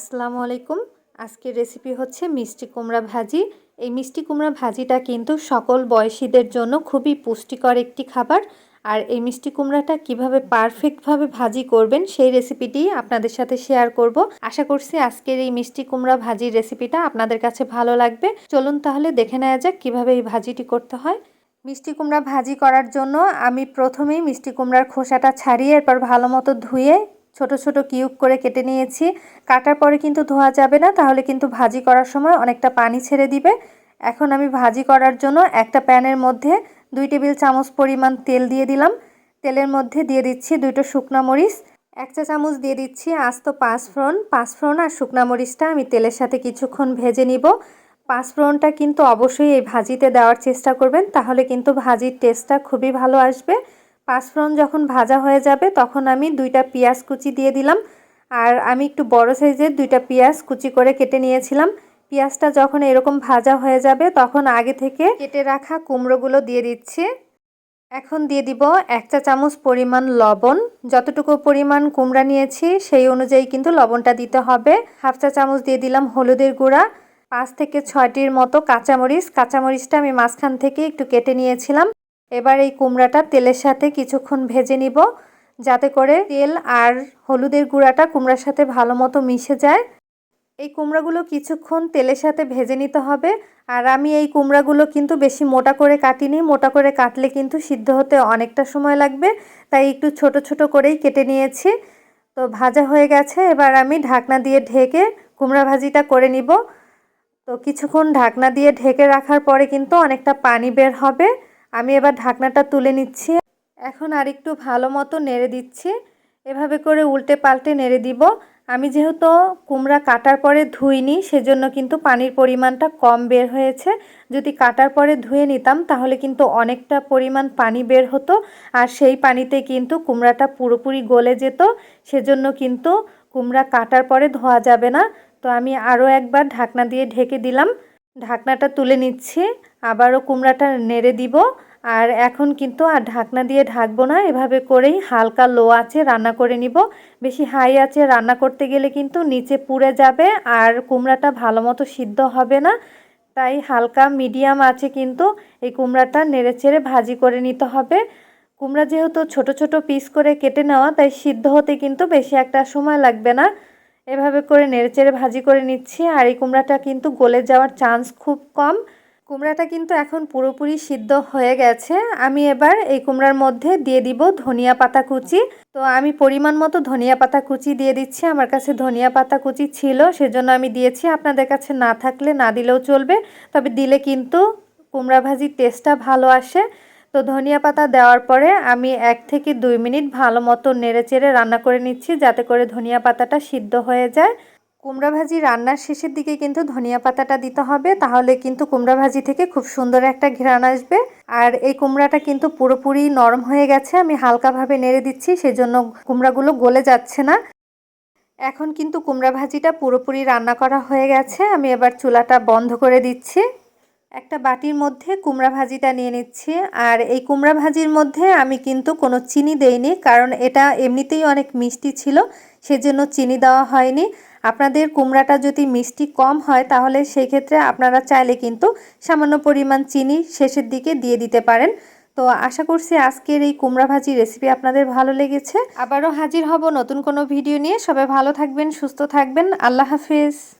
আসসালামু আলাইকুম। আজকের রেসিপি হচ্ছে মিষ্টি কুমড়া ভাজি। এই মিষ্টি কুমড়া ভাজিটা কিন্তু সকল বয়সীদের জন্য খুবই পুষ্টিকর একটি খাবার। আর এই মিষ্টি কুমড়াটা কীভাবে পারফেক্টভাবে ভাজি করবেন সেই রেসিপিটি আপনাদের সাথে শেয়ার করব। আশা করছি আজকের এই মিষ্টি কুমড়া ভাজির রেসিপিটা আপনাদের কাছে ভালো লাগবে। চলুন তাহলে দেখে নেওয়া যাক কীভাবে এই ভাজিটি করতে হয়। মিষ্টি কুমড়া ভাজি করার জন্য আমি প্রথমেই মিষ্টি কুমড়ার খোসাটা ছাড়িয়ে এরপর ভালো মতো ধুয়ে ছোট ছোট কিউব করে কেটে নিয়েছি। কাটার পরে কিন্তু ধোয়া যাবে না, তাহলে কিন্তু ভাজি করার সময় অনেকটা পানি ছেড়ে দিবে। এখন আমি ভাজি করার জন্য একটা প্যানের মধ্যে দুই টেবিল চামচ পরিমাণ তেল দিয়ে দিলাম। তেলের মধ্যে দিয়ে দিচ্ছি দুটো শুকনা মরিচ। এক চা চামচ দিয়ে দিচ্ছি আস্ত পাঁচফোড়ন। পাঁচফোড়ন আর শুকনা মরিচটা আমি তেলের সাথে কিছুক্ষণ ভেজে নিব। পাঁচফোড়নটা কিন্তু অবশ্যই এই ভাজিতে দেওয়ার চেষ্টা করবেন, তাহলে কিন্তু ভাজির টেস্টটা খুবই ভালো আসবে। পাঁচফোড়ন যখন ভাজা হয়ে যাবে, তখন আমি দুইটা পেঁয়াজ কুচি দিয়ে দিলাম। আর আমি একটু বড় সাইজের দুইটা পেঁয়াজ কুচি করে কেটে নিয়েছিলাম। পেঁয়াজটা যখন এরকম ভাজা হয়ে যাবে, তখন আগে থেকে কেটে রাখা কুমড়োগুলো দিয়ে দিচ্ছি। এখন দিয়ে দিব এক চা চামচ পরিমাণ লবণ। যতটুকু পরিমাণ কুমড়া নিয়েছি, সেই অনুযায়ী কিন্তু লবণটা দিতে হবে। হাফ চা চামচ দিয়ে দিলাম হলুদের গুঁড়া। পাঁচ থেকে ছয়টির মতো কাঁচামরিচ। কাঁচামরিচটা আমি মাঝখান থেকে একটু কেটে নিয়েছিলাম। এবার এই কুমড়াটা তেলের সাথে কিছুক্ষণ ভেজে নিব, যাতে করে তেল আর হলুদের গুঁড়াটা কুমড়ার সাথে ভালো মতো মিশে যায়। এই কুমড়াগুলো কিছুক্ষণ তেলের সাথে ভেজে নিতে হবে। আর আমি এই কুমড়াগুলো কিন্তু বেশি মোটা করে কাটিনি, মোটা করে কাটলে কিন্তু সিদ্ধ হতে অনেকটা সময় লাগবে, তাই একটু ছোট ছোট করেই কেটে নিয়েছি। তো ভাজা হয়ে গেছে, এবার আমি ঢাকনা দিয়ে ঢেকে কুমড়া ভাজিটা করে নিব। তো কিছুক্ষণ ঢাকনা দিয়ে ঢেকে রাখার পরে কিন্তু অনেকটা পানি বের হবে। আমি এবার ঢাকনাটা তুলে নিচ্ছি। এখন আর একটু ভালো মতো নেড়ে দিচ্ছি। এভাবে করে উল্টে পাল্টে নেড়ে দিব। আমি যেহেতু কুমড়া কাটার পরে ধুইনি, সেজন্য কিন্তু পানির পরিমাণটা কম বের হয়েছে। যদি কাটার পরে ধুয়ে নিতাম, তাহলে কিন্তু অনেকটা পরিমাণ পানি বের হতো। আর সেই পানিতে কিন্তু কুমড়াটা পুরোপুরি গলে যেত। সেজন্য কিন্তু কুমড়া কাটার পরে ধোয়া যাবে না। তো আমি আরও একবার ঢাকনা দিয়ে ঢেকে দিলাম। ঢাকনাটা তুলে নিচ্ছি। আবারও কুমড়াটা নেড়ে দিব। আর এখন কিন্তু আর ঢাকনা দিয়ে ঢাকবো না। এভাবে করেই হালকা লো আছে রান্না করে নিব। বেশি হাই আছে রান্না করতে গেলে কিন্তু নিচে পুড়ে যাবে আর কুমড়াটা ভালো মতো সিদ্ধ হবে না। তাই হালকা মিডিয়াম আছে কিন্তু এই কুমড়াটা নেড়ে চেড়ে ভাজি করে নিতে হবে। কুমড়া যেহেতু ছোট ছোট পিস করে কেটে নেওয়া, তাই সিদ্ধ হতে কিন্তু বেশি একটা সময় লাগবে না। এভাবে করে নেড়েচেড়ে ভাজি করে নিচ্ছি। আর এই কুমড়াটা কিন্তু গলে যাওয়ার চান্স খুব কম। কুমড়াটা কিন্তু এখন পুরোপুরি সিদ্ধ হয়ে গেছে। আমি এবার এই কুমড়ার মধ্যে দিয়ে দিব ধনিয়া পাতা কুচি। তো আমি পরিমাণ মতো ধনিয়া পাতা কুচি দিয়ে দিচ্ছি। আমার কাছে ধনিয়া পাতা কুচি ছিল, সেজন্য আমি দিয়েছি। আপনাদের কাছে না থাকলে না দিলেও চলবে। তবে দিলে কিন্তু কুমড়া ভাজির টেস্টটা ভালো আসে। তো ধনিয়া পাতা দেওয়ার পরে আমি এক থেকে দুই মিনিট ভালো মতো নেড়ে চেড়ে রান্না করে নিচ্ছি যাতে করে ধনিয়া পাতাটা সিদ্ধ হয়ে যায়। কুমড়া ভাজি রান্নার শেষের দিকে কিন্তু ধনিয়া পাতাটা দিতে হবে, তাহলে কিন্তু কুমড়া ভাজি থেকে খুব সুন্দর একটা ঘ্রাণ আসবে। আর এই কুমড়াটা কিন্তু পুরোপুরি নরম হয়ে গেছে, আমি হালকাভাবে নেড়ে দিচ্ছি, সেজন্য কুমড়াগুলো গলে যাচ্ছে না। এখন কিন্তু কুমড়া ভাজিটা পুরোপুরি রান্না করা হয়ে গেছে, আমি এবার চুলাটা বন্ধ করে দিচ্ছি। একটা বাটির মধ্যে কুমড়া ভাজিটা নিয়ে নিচ্ছি। আর এই কুমড়া ভাজির মধ্যে আমি কিন্তু কোনো চিনি দেইনি, কারণ এটা এমনিতেই অনেক মিষ্টি ছিল, সেজন্য চিনি দেওয়া হয়নি। আপনাদের কুমড়াটা যদি মিষ্টি কম হয়, তাহলে সেই ক্ষেত্রে আপনারা চাইলে কিন্তু সামান্য পরিমাণ চিনি শেষের দিকে দিয়ে দিতে পারেন। তো আশা করছি আজকের এই কুমড়া ভাজি রেসিপি আপনাদের ভালো লেগেছে। আবারও হাজির হব নতুন কোনো ভিডিও নিয়ে। সবাই ভালো থাকবেন, সুস্থ থাকবেন। আল্লাহ হাফিজ।